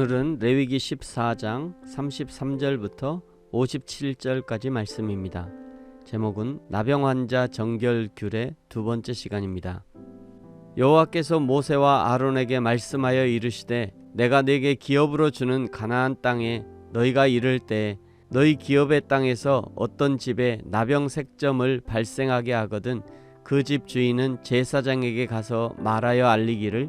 오늘은 레위기 14장 33절부터 57절까지 말씀입니다. 제목은 나병 환자 정결 규례 두 번째 시간입니다. 여호와께서 모세와 아론에게 말씀하여 이르시되 내가 네게 기업으로 주는 가나안 땅에 너희가 이를 때 너희 기업의 땅에서 어떤 집에 나병 색점을 발생하게 하거든 그 집 주인은 제사장에게 가서 말하여 알리기를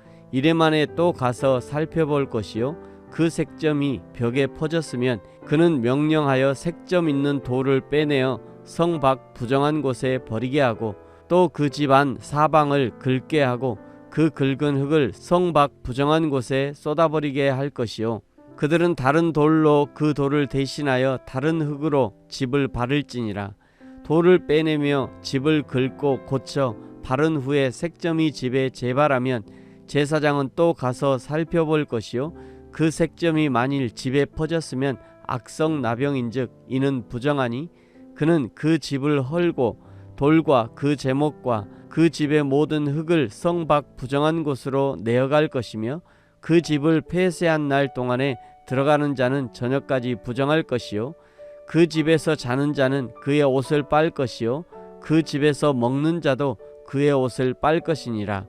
이래 만에 또 가서 살펴볼 것이요. 그 색점이 벽에 퍼졌으면 그는 명령하여 색점 있는 돌을 빼내어 성 밖 부정한 곳에 버리게 하고 또 그 집 안 사방을 긁게 하고 그 긁은 흙을 성 밖 부정한 곳에 쏟아버리게 할 것이요. 그들은 다른 돌로 그 돌을 대신하여 다른 흙으로 집을 바를지니라. 돌을 빼내며 집을 긁고 고쳐 바른 후에 색점이 집에 재발하면 제사장은 또 가서 살펴볼 것이요. 그 색점이 만일 집에 퍼졌으면 악성 나병인즉 이는 부정하니 그는 그 집을 헐고 돌과 그 제목과 그 집의 모든 흙을 성 밖 부정한 곳으로 내어갈 것이며 그 집을 폐쇄한 날 동안에 들어가는 자는 저녁까지 부정할 것이요. 그 집에서 자는 자는 그의 옷을 빨 것이요. 그 집에서 먹는 자도 그의 옷을 빨 것이니라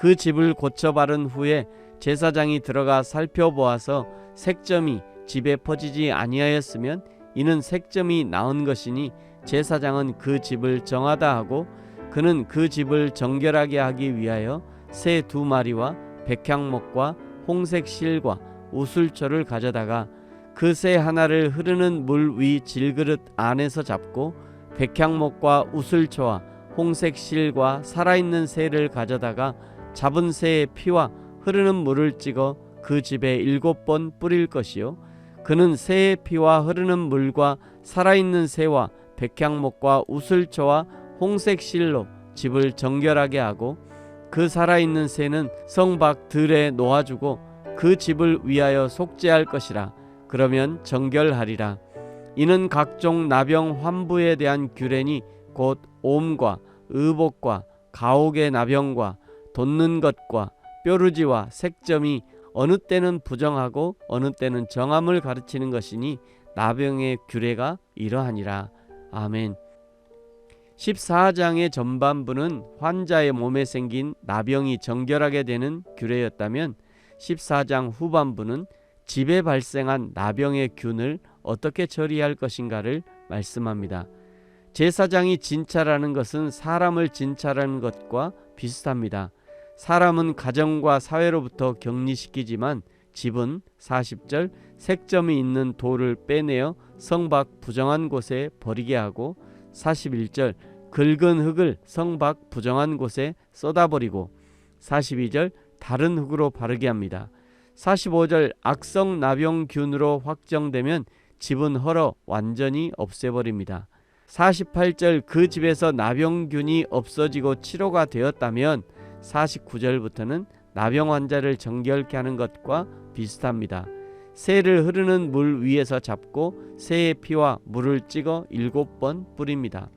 그 집을 고쳐 바른 후에 제사장이 들어가 살펴보아서 색점이 집에 퍼지지 아니하였으면 이는 색점이 나은 것이니 제사장은 그 집을 정하다 하고 그는 그 집을 정결하게 하기 위하여 새 두 마리와 백향목과 홍색 실과 우술초를 가져다가 그 새 하나를 흐르는 물 위 질그릇 안에서 잡고 백향목과 우술초와 홍색 실과 살아있는 새를 가져다가 잡은 새의 피와 흐르는 물을 찍어 그 집에 일곱 번 뿌릴 것이요. 그는 새의 피와 흐르는 물과 살아있는 새와 백향목과 우슬초와 홍색 실로 집을 정결하게 하고 그 살아있는 새는 성밖 들에 놓아주고 그 집을 위하여 속죄할 것이라. 그러면 정결하리라. 이는 각종 나병 환부에 대한 규례니 곧 옴과 의복과 가옥의 나병과 돋는 것과 뾰루지와 색점이 어느 때는 부정하고 어느 때는 정함을 가르치는 것이니 나병의 규례가 이러하니라. 아멘. 14장의 전반부는 환자의 몸에 생긴 나병이 정결하게 되는 규례였다면 14장 후반부는 집에 발생한 나병의 균을 어떻게 처리할 것인가를 말씀합니다. 제사장이 진찰하는 것은 사람을 진찰하는 것과 비슷합니다. 사람은 가정과 사회로부터 격리시키지만 집은 40절 색점이 있는 돌을 빼내어 성밖 부정한 곳에 버리게 하고 41절 긁은 흙을 성밖 부정한 곳에 쏟아버리고 42절 다른 흙으로 바르게 합니다. 45절 악성 나병균으로 확정되면 집은 헐어 완전히 없애버립니다. 48절 그 집에서 나병균이 없어지고 치료가 되었다면 49절부터는 나병 환자를 정결케 하는 것과 비슷합니다. 새를 흐르는 물 위에서 잡고 새의 피와 물을 찍어 일곱 번 뿌립니다.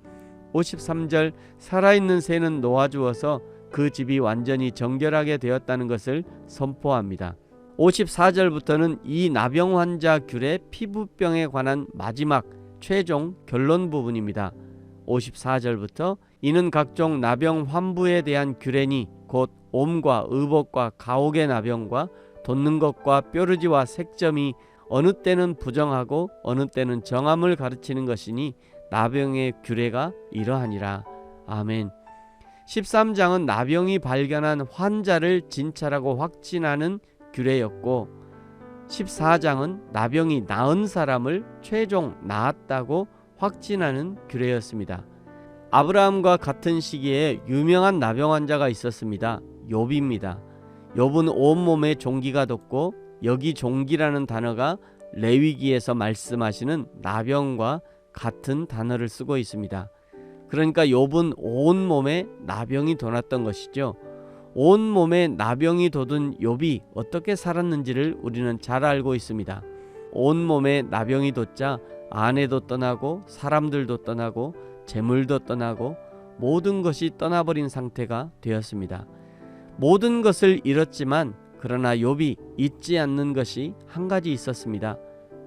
53절 살아있는 새는 놓아주어서 그 집이 완전히 정결하게 되었다는 것을 선포합니다. 54절부터는 이 나병 환자 귤의 피부병에 관한 마지막 최종 결론 부분입니다. 54절부터 이는 각종 나병 환부에 대한 규례니 곧 옴과 의복과 가옥의 나병과 돋는 것과 뾰루지와 색점이 어느 때는 부정하고 어느 때는 정함을 가르치는 것이니 나병의 규례가 이러하니라. 아멘. 13장은 나병이 발견한 환자를 진찰하고 확진하는 규례였고 14장은 나병이 나은 사람을 최종 나았다고 확진하는 규례였습니다. 아브라함과 같은 시기에 유명한 나병 환자가 있었습니다. 욥입니다. 욥은 온몸에 종기가 돋고 여기 종기라는 단어가 레위기에서 말씀하시는 나병과 같은 단어를 쓰고 있습니다. 그러니까 욥은 온 몸에 나병이 돋았던 것이죠. 온 몸에 나병이 돋은 욥이 어떻게 살았는지를 우리는 잘 알고 있습니다. 온 몸에 나병이 돋자 아내도 떠나고 사람들도 떠나고 재물도 떠나고 모든 것이 떠나버린 상태가 되었습니다. 모든 것을 잃었지만 그러나 욥이 잊지 않는 것이 한 가지 있었습니다.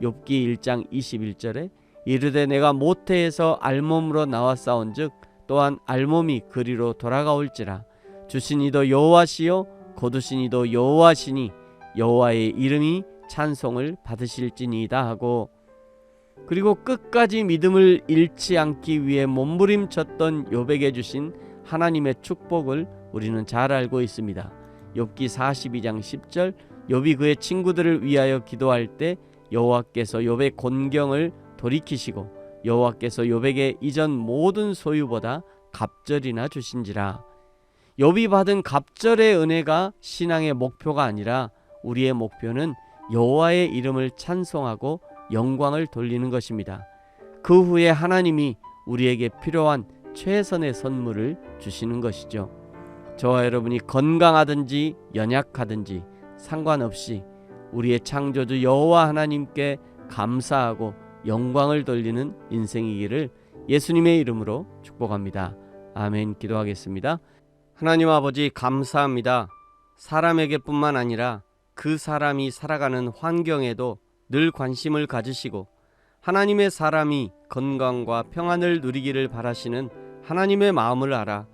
욥기 1장 21절에 이르되 내가 모태에서 알몸으로 싸운즉 또한 알몸이 그리로 돌아가올지라 주신 이도 여호와시요 거두신 이도 여호와시니 여호와의 이름이 찬송을 받으실지니이다 하고 그리고 끝까지 믿음을 잃지 않기 위해 몸부림쳤던 욥에게 주신 하나님의 축복을 우리는 잘 알고 있습니다. 욥기 42장 10절 욥이 그의 친구들을 위하여 기도할 때 여호와께서 욥의 곤경을 돌이키시고 여호와께서 욥에게 이전 모든 소유보다 갑절이나 주신지라 욥이 받은 갑절의 은혜가 신앙의 목표가 아니라 우리의 목표는 여호와의 이름을 찬송하고 영광을 돌리는 것입니다. 그 후에 하나님이 우리에게 필요한 최선의 선물을 주시는 것이죠. 저와 여러분이 건강하든지 연약하든지 상관없이 우리의 창조주 여호와 하나님께 감사하고 영광을 돌리는 인생이기를 예수님의 이름으로 축복합니다. 아멘 기도하겠습니다. 하나님 아버지 감사합니다. 사람에게뿐만 아니라 그 사람이 살아가는 환경에도 늘 관심을 가지시고 하나님의 사람이 건강과 평안을 누리기를 바라시는 하나님의 마음을 알아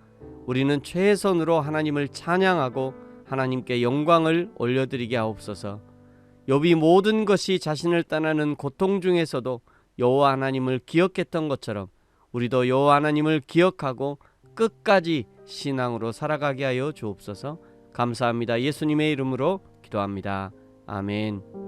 우리는 최선으로 하나님을 찬양하고 하나님께 영광을 올려드리게 하옵소서. 욥이 모든 것이 자신을 떠나는 고통 중에서도 여호와 하나님을 기억했던 것처럼 우리도 여호와 하나님을 기억하고 끝까지 신앙으로 살아가게 하여 주옵소서. 감사합니다. 예수님의 이름으로 기도합니다. 아멘.